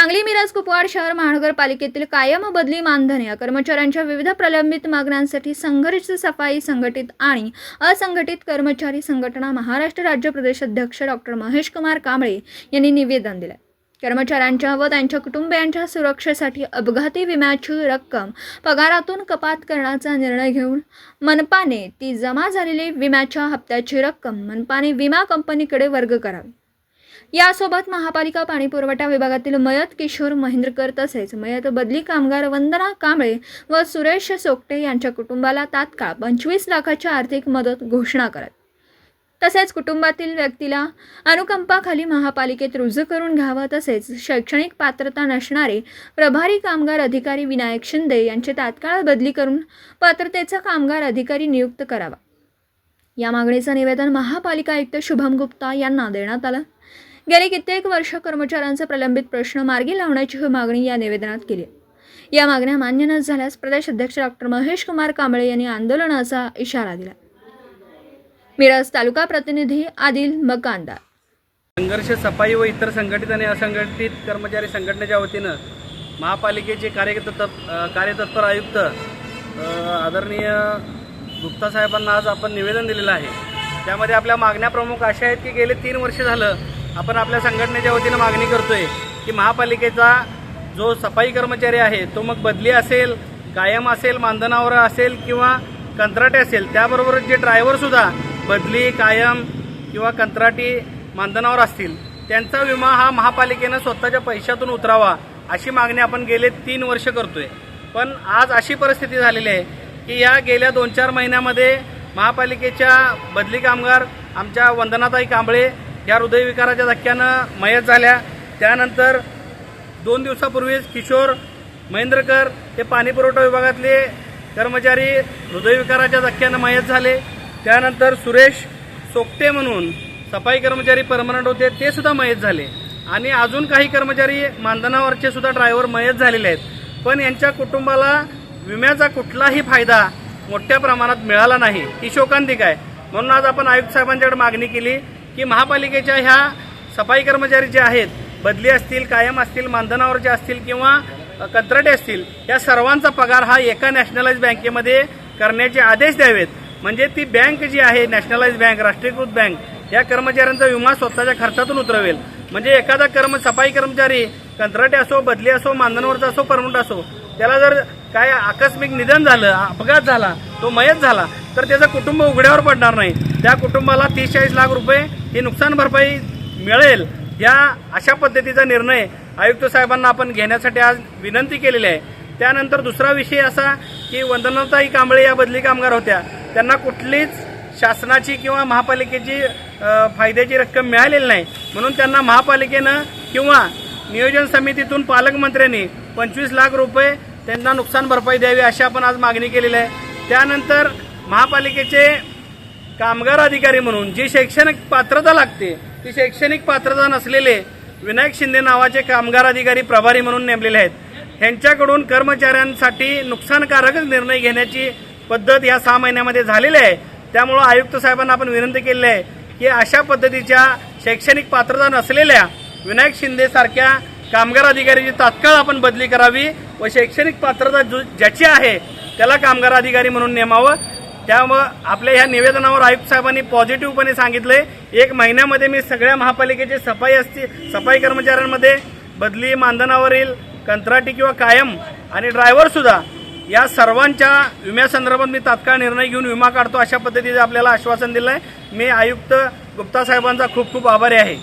सांगली मिरज कुपवाड शहर महानगरपालिकेतील कायम बदली मानधने या कर्मचाऱ्यांच्या विविध प्रलंबित मागण्यांसाठी संघर्ष सफाई संघटित आणि असंघटित कर्मचारी संघटना महाराष्ट्र राज्य प्रदेश अध्यक्ष डॉक्टर महेश कुमार कांबळे यांनी निवेदन दिलं कर्मचाऱ्यांच्या व त्यांच्या कुटुंबियांच्या सुरक्षेसाठी अपघाती विम्याची रक्कम पगारातून कपात करण्याचा निर्णय घेऊन मनपाने ती जमा झालेली विम्याच्या हप्त्याची रक्कम मनपाने विमा कंपनीकडे वर्ग करावी. यासोबत महापालिका पाणीपुरवठा विभागातील मयत किशोर महेंद्रकर तसेच मयत बदली कामगार वंदना कांबळे व सुरेश सोकटे यांच्या कुटुंबाला तात्काळ पंचवीस लाखाची आर्थिक मदत घोषणा करत. तसेच कुटुंबातील व्यक्तीला अनुकंपाखाली महापालिकेत रुजू करून घ्यावं तसेच शैक्षणिक पात्रता नसणारे प्रभारी कामगार अधिकारी विनायक शिंदे यांचे तात्काळ बदली करून पात्रतेचा कामगार अधिकारी नियुक्त करावा. या मागणीचं निवेदन महापालिका आयुक्त शुभम गुप्ता यांना देण्यात आलं. गेली कित्येक वर्ष कर्मचाऱ्यांचे प्रलंबित प्रश्न मार्गी लावण्याची ही मागणी या निवेदनात केली या मागण्या मान्य न झाल्यास प्रदेश अध्यक्ष डॉक्टर महेश कुमार कांबळे यांनी आंदोलनाचा इशारा दिला. मिरज तालुका प्रतिनिधी आदिल मकानदार संघर्ष सफाई व इतर संघटित आणि असंघटित कर्मचारी संघटनेच्या वतीनं महापालिकेचे कार्यतत्पर कार्यतत्पर आयुक्त आदरणीय गुप्ता साहेबांना आज आपण निवेदन दिलेलं आहे. त्यामध्ये आपल्या मागण्या प्रमुख अशा आहेत की गेले तीन वर्ष झालं आपण आपल्या संघटनेच्या वतीनं मागणी करतोय की महापालिकेचा जो सफाई कर्मचारी आहे तो मग बदली असेल कायम असेल मानधनावर असेल किंवा कंत्राटी असेल त्याबरोबरच जे ड्रायव्हरसुद्धा बदली कायम किंवा कंत्राटी मानधनावर असतील त्यांचा विमा हा महापालिकेनं स्वतःच्या पैशातून उतरावा अशी मागणी आपण गेले तीन वर्ष करतोय. पण आज अशी परिस्थिती झालेली आहे की या गेल्या दोन चार महिन्यामध्ये महापालिकेच्या बदली कामगार आमच्या वंदनाताई कांबळे या हृदयविकाराच्या धक्क्यानं मयत झाल्या. त्यानंतर दोन दिवसापूर्वीच किशोर महेंद्रकर हे पाणी पुरवठा विभागातले कर्मचारी हृदयविकाराच्या धक्क्यानं मयत झाले. त्यानंतर सुरेश सोकटे म्हणून सफाई कर्मचारी परमनंट होते ते सुद्धा मयत झाले. आणि अजून काही कर्मचारी मानधनावरचे सुद्धा ड्रायव्हर मयत झालेले आहेत. पण यांच्या कुटुंबाला विम्याचा कुठलाही फायदा मोठ्या प्रमाणात मिळाला नाही. ही शोकांतिक आहे. म्हणून आज आपण आयुक्त साहेबांच्याकडे मागणी केली. की महापालिकेच्या ह्या सफाई कर्मचारी जे आहेत बदली असतील कायम असतील मानधनावरचे असतील किंवा कंत्राटे असतील या सर्वांचा पगार हा एका नॅशनलाइज बँकेमध्ये करण्याचे आदेश द्यावेत. म्हणजे ती बँक जी आहे नॅशनलाइज बँक राष्ट्रीयकृत बँक या कर्मचाऱ्यांचा विमा स्वतःच्या खर्चातून उतरवेल. म्हणजे एखादा कर्म सफाई कर्मचारी कंत्राटे असो बदली असो मानधनावरचा असो परमनंट असो त्याला जर काय आकस्मिक निधन झालं अपघात झाला तो मयत झाला तर त्याचं कुटुंब उघड्यावर पडणार नाही. त्या कुटुंबाला तीस चाळीस लाख रुपये ही नुकसान भरपाई मिळेल या अशा पद्धतीचा निर्णय आयुक्त साहेबांना आपण घेण्यासाठी आज विनंती केलेली आहे. त्यानंतर दुसरा विषय असा की वंदनाताई कांबळे या बदली कामगार होत्या. त्यांना कुठलीच शासनाची किंवा महापालिकेची फायद्याची रक्कम मिळालेली नाही. म्हणून त्यांना महापालिकेनं किंवा नियोजन समितीतून पालकमंत्र्यांनी पंचवीस लाख रुपये त्यांना नुकसान भरपाई द्यावी अशी आपण आज मागणी केलेली आहे. त्यानंतर महापालिकेचे कामगार अधिकारी म्हणून जी शैक्षणिक पात्रता लागते ती शैक्षणिक पात्रता नसलेले विनायक शिंदे नावाचे कामगार अधिकारी प्रभारी म्हणून नेमलेले आहेत. ह्यांच्याकडून कर्मचाऱ्यांसाठी नुकसानकारकच निर्णय घेण्याची पद्धत या सहा महिन्यामध्ये झालेली आहे. त्यामुळं आयुक्त साहेबांना आपण विनंती केलेली आहे की अशा पद्धतीच्या शैक्षणिक पात्रता नसलेल्या विनायक शिंदे सारख्या कामगार अधिकाऱ्याची तात्काळ आपण बदली करावी व शैक्षणिक पात्रता ज्याची आहे त्याला कामगार अधिकारी म्हणून नेमावं. त्यामुळं आपल्या ह्या निवेदनावर आयुक्त साहेबांनी पॉझिटिव्हपणे सांगितलंय. एक महिन्यामध्ये मी सगळ्या महापालिकेचे सफाई असतील सफाई कर्मचाऱ्यांमध्ये बदली मानधनावरील कंत्राटी किंवा कायम आणि ड्रायव्हरसुद्धा या सर्वांच्या विम्यासंदर्भात मी तात्काळ निर्णय घेऊन विमा काढतो अशा पद्धतीचं आपल्याला आश्वासन दिलं आहे मी आयुक्त गुप्ता साहेबांचा खूप खूप आभारी आहे.